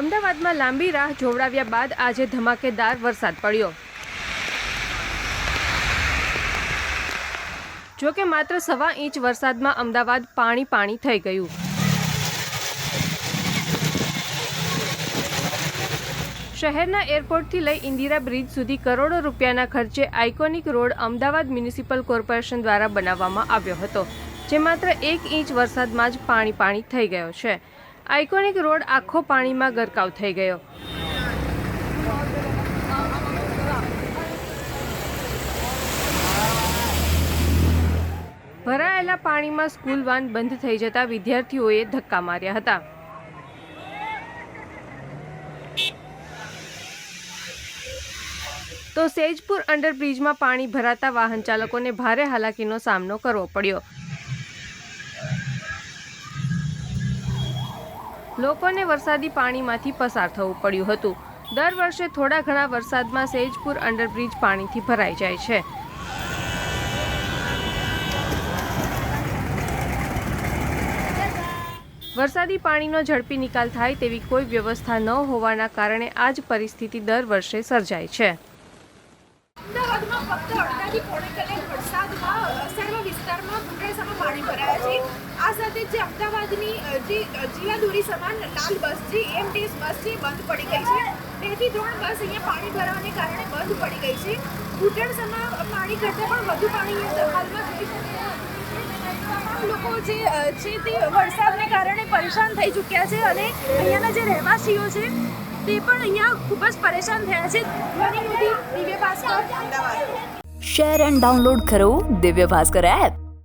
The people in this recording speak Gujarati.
અમદાવાદમાં લાંબી રાહ જોવડાવ્યા બાદ આજે ધમાકેદાર વરસાદ પડ્યો. જો કે માત્ર સવા ઇંચ વરસાદમાં અમદાવાદ પાણી પાણી થઈ ગયું. શહેરના એરપોર્ટથી લઈ ઇન્દિરા બ્રિજ સુધી કરોડો રૂપિયાના ખર્ચે iconic road Ahmedabad municipal corporation દ્વારા બનાવવામાં આવ્યો હતો, જે માત્ર એક ઇંચ વરસાદમાં જ પાણી પાણી થઈ ગયો છે. આઇકોનિક રોડ આખો પાણીમાં ગરકાવ થઈ ગયો. ભરાયેલા પાણીમાં સ્કૂલ વાન બંધ થઈ જતા વિદ્યાર્થીઓએ ધક્કા માર્યા હતા. તો સેજપુર અંડરબ્રિજમાં પાણી ભરાતા વાહન ચાલકોને ભારે હાલાકીનો સામનો કરવો પડ્યો. લોકોને વરસાદી પાણીમાંથી પસાર થવું પડ્યું હતું. દર વર્ષે થોડા ઘણા વરસાદમાં સેજપુર અંડરબ્રિજ પાણીથી ભરાઈ જાય છે. વરસાદી પાણીનો ઝડપી નિકાલ થાય તેવી કોઈ વ્યવસ્થા ન હોવાના કારણે આ જ પરિસ્થિતિ દર વર્ષે સર્જાય છે. અમદાવાદમાં ફક્ત અડધાથી પોણે કલાક વરસાદમાં વિસ્તારમાં પાણી ભરાયા છે. અ, જે જીવાદોરી સમાન લાલ બસ છે એમટીએસ બસ છે બંધ પડી ગઈ છે. બેથી ત્રણ બસ અહીંયા પાણી ભરાવાને કારણે બંધ પડી ગઈ છે. ઘૂંટણસામાં પાણી કરતાં પણ વધુ પાણી હાલમાં જોઈ તમામ લોકો જે છે તે વરસાદને કારણે પરેશાન થઈ ચૂક્યા છે અને અહીંયાના જે રહેવાસીઓ છે તે પણ અહીંયા ખૂબ જ પરેશાન થયા છે. Dhvani Modi Divya Bhaskar Ahmedabad. Share and download કરો દિવ્ય ભાસ્કર એપ